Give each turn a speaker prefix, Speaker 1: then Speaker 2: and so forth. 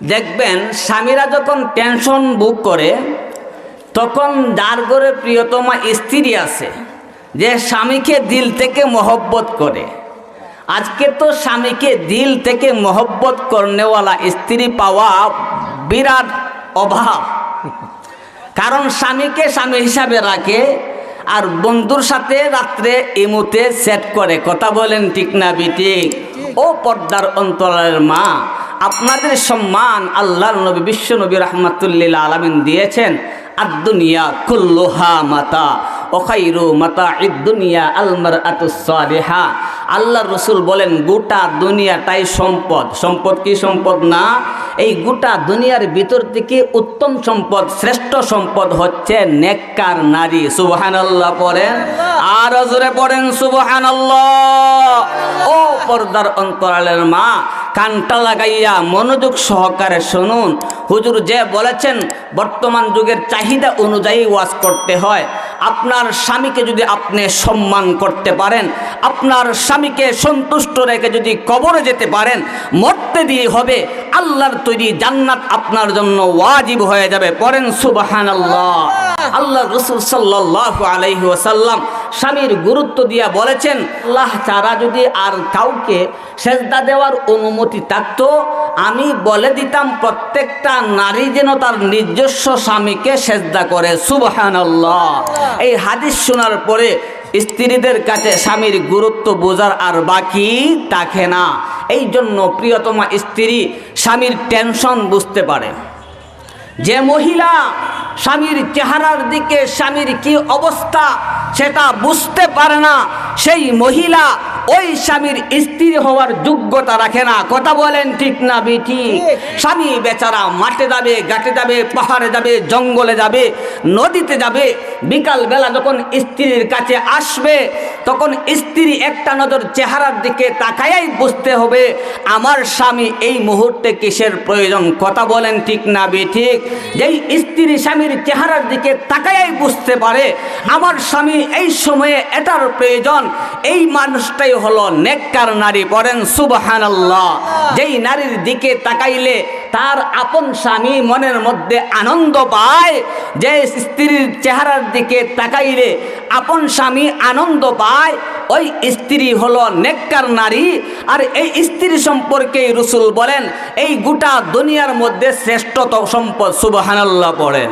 Speaker 1: দেখবেন স্বামীরা যখন টেনশন বুক করে, তখন যার ঘরে প্রিয়তমা স্ত্রী আছে, যে স্বামীকে দিল থেকে মহব্বত করে। আজকে তো স্বামীকে দিল থেকে মহব্বত করনেওয়ালা স্ত্রী পাওয়া বিরাট অভাব। কারণ স্বামীকে স্বামী হিসাবে রাখে, আর বন্ধুর সাথে রাত্রে ইমুতে সেট করে। কথা বলেন ঠিক না বিঠিক ও পর্দার অন্তরের মা আপনাদের সম্মান আল্লাহ নবী, বিশ্ব নবী রহমাতুল্লিল আলমিন দিয়েছেন আদুনিয়া কুল্লুহা মাতা ওখাইরু মাতা ইদুনিয়া আলমার আতুসালিহা আল্লাহ রসুল বলেন, গোটা দুনিয়াটাই সম্পদ। সম্পদ কি সম্পদ না? এই গোটা দুনিয়ার ভিতর থেকে উত্তম সম্পদ, শ্রেষ্ঠ সম্পদ হচ্ছে নেককার নারী। সুবহান আল্লাহ পড়েন। আর পড়েন সুবহান আল্লাহ ও পর্দার অন্তরালের মা কানটা লাগাইয়া মনোযোগ সহকারে শুনুন। হুজুর যে বলেছেন, বর্তমান যুগের চাহিদা অনুযায়ী ওয়াজ করতে হয়। আপনার স্বামীকে যদি আপনি সম্মান করতে পারেন, আপনার স্বামীকে সন্তুষ্ট রেখে যদি কবরে যেতে পারেন, মরতে দিয়ে হবে, আল্লাহর তৈরি জান্নাত আপনার জন্য ওয়াজিব হয়ে যাবে। পড়েন সুবাহান আল্লাহ আল্লাহ রসুল সাল্লাহ ওসাল্লাম স্বামীর গুরুত্ব দিয়া বলেছেন, আল্লাহ ছাড়া যদি আর কাউকে সেজদা দেওয়ার অনুমতি থাকতো, আমি বলে দিতাম প্রত্যেকটা নারী যেন তার নিজস্ব স্বামীকে সেজদা করে। সুবহান এই হাদিস শোনার পরে স্ত্রীদের কাছে স্বামীর গুরুত্ব বোঝার আর বাকি থাকে না। এই জন্য প্রিয়তমা স্ত্রী স্বামীর টেনশন বুঝতে পারে। যে মহিলা স্বামীর চেহারার দিকে স্বামীর কি অবস্থা সেটা বুঝতে পারে না। সেই মহিলা ওই স্বামীর স্ত্রী হওয়ার যোগ্যতা রাখে না। কথা বলেন ঠিক না, বিটি? স্বামী বেচারা মাঠে যাবে, ঘাটে যাবে, পাহাড়ে যাবে, জঙ্গলে যাবে, নদীতে যাবে। বিকাল বেলা যখন স্ত্রীর কাছে আসবে তখন স্ত্রী একটা নজর চেহারার দিকে তাকায়াই বুঝতে হবে, আমার স্বামী এই মুহূর্তে কিসের প্রয়োজন? কথা বলেন ঠিক না বে ঠিক? যেই স্ত্রী স্বামীর চেহারার দিকে তাকায়াই বুঝতে পারে, আমার স্বামী এই সময়ে এটার প্রয়োজন। এই মানুষটাই হলো নেককার নারী, পড়েন সুবহান যেই নারীর দিকে তাকাইলে তার আপন স্বামী মনের মধ্যে আনন্দ পায়, যে স্ত্রীর চেহারার দিকে তাকাইলে আপন স্বামী আনন্দ পায়, ওই স্ত্রী হলো নেককার নারী। আর এই স্ত্রী সম্পর্কেই রসুল বলেন, এই গোটা দুনিয়ার মধ্যে শ্রেষ্ঠত সম্পদ সুবহানাল্লাহ পড়েন